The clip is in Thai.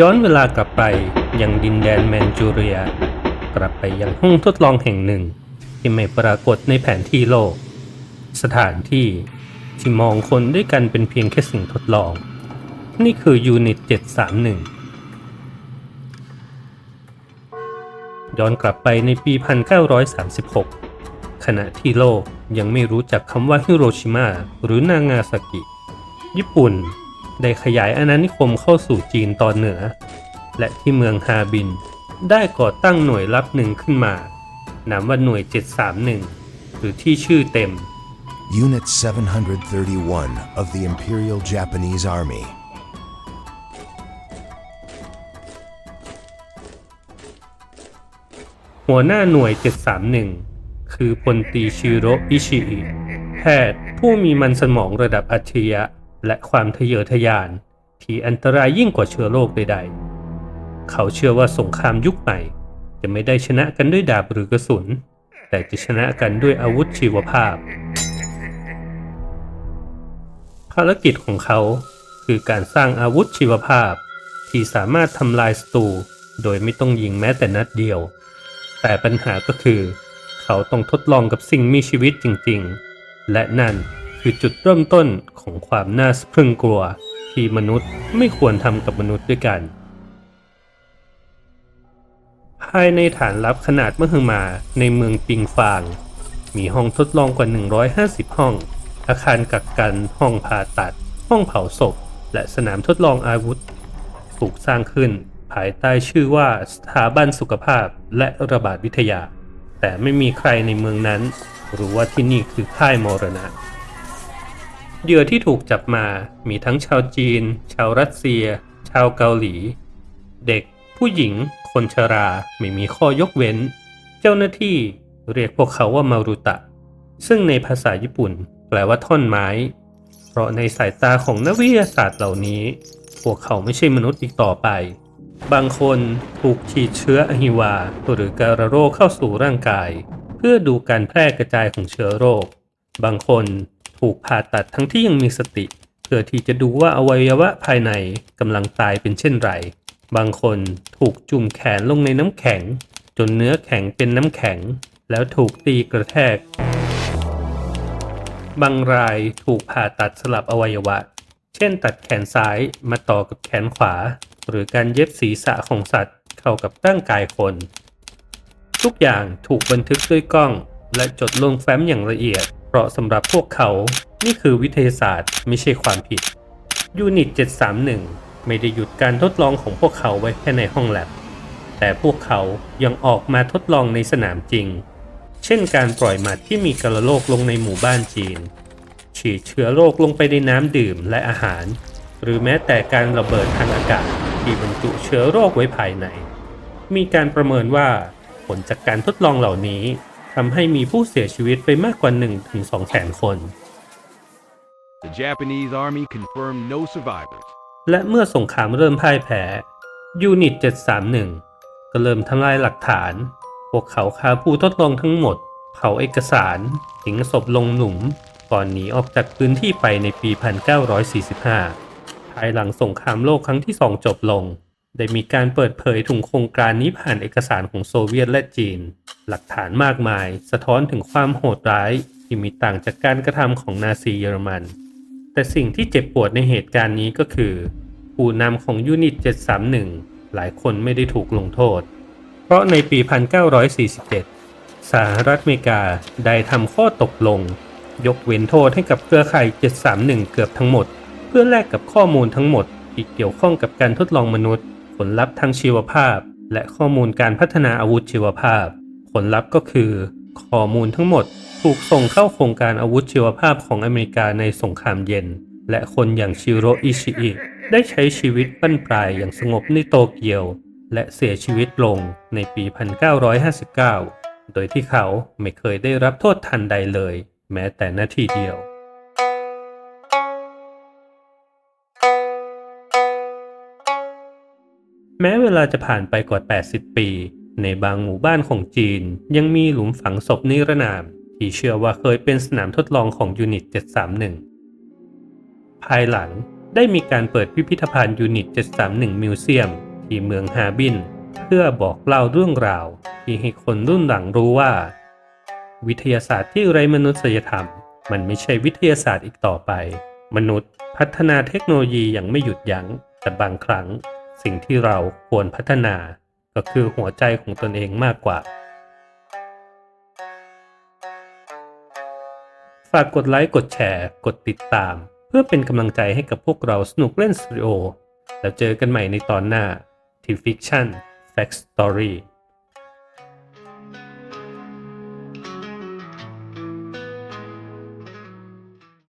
ย้อนเวลากลับไปยังดินแดนแมนจูเรีย กลับไปยังห้องทดลองแห่งหนึ่ง ที่ไม่ปรากฏในแผนที่โลก สถานที่ที่มองคนด้วยกันเป็นเพียงแค่สิ่งทดลอง นี่คือยูนิต 731 ย้อนกลับไปในปี 1936 ขณะที่โลกยังไม่รู้จักคำว่าฮิโรชิมาหรือนางาซากิ ญี่ปุ่น ได้ขยายอาณานิคมเข้าสู่จีนตอนเหนือ และที่เมืองฮาบิน ได้ก่อตั้งหน่วยลับหนึ่งขึ้นมานามว่าหน่วย 731 หรือที่ชื่อเต็ม Unit 731 of the Imperial Japanese Army. หัวหน้าหน่วย 731 คือพลตรีชิโรอิชิอิแพทย์ผู้มีมันสมองระดับอัจฉริยะ และความทะเยอทะยานที่อันตรายยิ่งกว่าเชื้อโรคใดๆ เขาเชื่อว่าสงครามยุคใหม่จะไม่ได้ชนะกันด้วยดาบหรือกระสุน แต่จะชนะกันด้วยอาวุธชีวภาพ ภารกิจของเขาคือการสร้างอาวุธชีวภาพ ที่สามารถทำลายศัตรูโดยไม่ต้องยิงแม้แต่นัดเดียว แต่ปัญหาก็คือ เขาต้องทดลองกับสิ่งมีชีวิตจริง ๆ และนั่น คือจุดเริ่มต้นของความน่าสะพรึงกลัว ที่มนุษย์ไม่ควรทำกับมนุษย์ด้วยกัน ภายในฐานลับขนาดมหึมาในเมืองปิงฟาง มีห้องทดลองกว่า 150 ห้อง อาคารกักกันห้องผ่าตัด ห้องเผาศพ และสนามทดลองอาวุธ ถูกสร้างขึ้นภายใต้ชื่อว่าสถาบันสุขภาพและระบาดวิทยา แต่ไม่มีใครในเมืองนั้น รู้ว่าที่นี่คือค่ายมรณะ เหยื่อที่ถูกจับมามีทั้งชาวจีน ชาวรัสเซีย ชาวเกาหลี เด็ก ผู้หญิง คนชราไม่มีข้อยกเว้น เจ้าหน้าที่เรียกพวกเขาว่ามารุตะ ซึ่งในภาษาญี่ปุ่น แปลว่าท่อนไม้ เพราะในสายตาของนักวิทยาศาสตร์เหล่านี้ พวกเขาไม่ใช่มนุษย์อีกต่อไป บางคนถูกฉีดเชื้ออหิวา หรือการโรคเข้าสู่ร่างกาย เพื่อดูการแพร่กระจายของเชื้อโรค บางคน ถูกผ่าตัดทั้งที่ยังมีสติ เพื่อที่จะดูว่าอวัยวะภายในกำลังตายเป็นเช่นไร บางคนถูกจุ่มแขนลงในน้ำแข็ง จนเนื้อแข็งเป็นน้ำแข็ง แล้วถูกตีกระแทก บางรายถูกผ่าตัดสลับอวัยวะ เช่นตัดแขนซ้ายมาต่อกับแขนขวา หรือการเย็บศีรษะของสัตว์เข้ากับร่างกายคน ทุกอย่างถูกบันทึกด้วยกล้องและจดลงแฟ้มอย่างละเอียด เพราะสำหรับพวกเขานี่คือวิทยาศาสตร์ไม่ใช่ความผิด ยูนิต 731 ไม่ได้หยุดการทดลองของพวกเขาไว้แค่ในห้องแลบ แต่พวกเขายังออกมาทดลองในสนามจริง เช่นการปล่อยหมัดที่มีกระโรคลงในหมู่บ้านจีน ฉีดเชื้อโรคลงไปในน้ำดื่มและอาหาร หรือแม้แต่การระเบิดทางอากาศที่บรรจุเชื้อโรคไว้ภายใน มีการประเมินว่าผลจากการทดลองเหล่านี้ ทำให้มีผู้เสียชีวิตไปมากกว่า1-2แสนคน The Japanese army confirmed no survivors. และเมื่อสงครามเริ่มพ่ายแพ้ยูนิต 731 ก็เริ่มทำลายหลักฐาน พวกเขาฆ่าผู้ทดลองทั้งหมด เผาเอกสาร ทิ้งศพลงหลุม ก่อนหนีออกจากพื้นที่ไปในปี 1945 ภายหลังสงครามโลกครั้งที่สองจบลง ได้มีการเปิดเผยถึงโครงการนี้ผ่านเอกสารของโซเวียตและจีน หลักฐานมากมาย สะท้อนถึงความโหดร้ายที่มีต่างจากการกระทำของนาซีเยอรมัน แต่สิ่งที่เจ็บปวดในเหตุการณ์นี้ก็คือ ผู้นำของยูนิต 731 หลายคนไม่ได้ถูกลงโทษ เพราะในปี 1947 สหรัฐอเมริกาได้ทำข้อตกลง ยกเว้นโทษให้กับเครือข่าย 731 เกือบทั้งหมด เพื่อแลกกับข้อมูลทั้งหมดที่เกี่ยวข้องกับการทดลองมนุษย์ ผลลัพธ์ทางชีวภาพ และข้อมูลการพัฒนาอาวุธชีวภาพ ผลลัพธ์ก็คือ ข้อมูลทั้งหมดถูกส่งเข้าโครงการอาวุธชีวภาพของอเมริกาในสงครามเย็น และคนอย่างชิโรอิชิอิได้ใช้ชีวิตบั้นปลายอย่างสงบในโตเกียว และเสียชีวิตลงในปี 1959 โดยที่เขาไม่เคยได้รับโทษทันใดเลย แม้แต่นาทีเดียว แม้เวลาจะผ่านไปกว่า 80 ปี ในบางหมู่บ้านของจีน ยังมีหลุมฝังศพนิรนาม ที่เชื่อว่าเคยเป็นสนามทดลองของยูนิต 731 ภายหลังได้มีการเปิดพิพิธภัณฑ์ยูนิต 731 มิวเซียม ที่เมืองฮาร์บิน เพื่อบอกเล่าเรื่องราว ที่ให้คนรุ่นหลังรู้ว่า วิทยาศาสตร์ที่ไร้มนุษยธรรม มันไม่ใช่วิทยาศาสตร์อีกต่อไป มนุษย์ พัฒนาเทคโนโลยีอย่างไม่หยุดยัง้งแต่บางครั้ง สิ่งที่เราควรพัฒนาก็คือหัวใจของตนเองมากกว่า ฝากกดไลค์ กดแชร์ กดติดตาม เพื่อเป็นกำลังใจให้กับพวกเราสนุกเล่นสตูดิโอ แล้วเจอกันใหม่ในตอนหน้าที่ Fiction Fact Story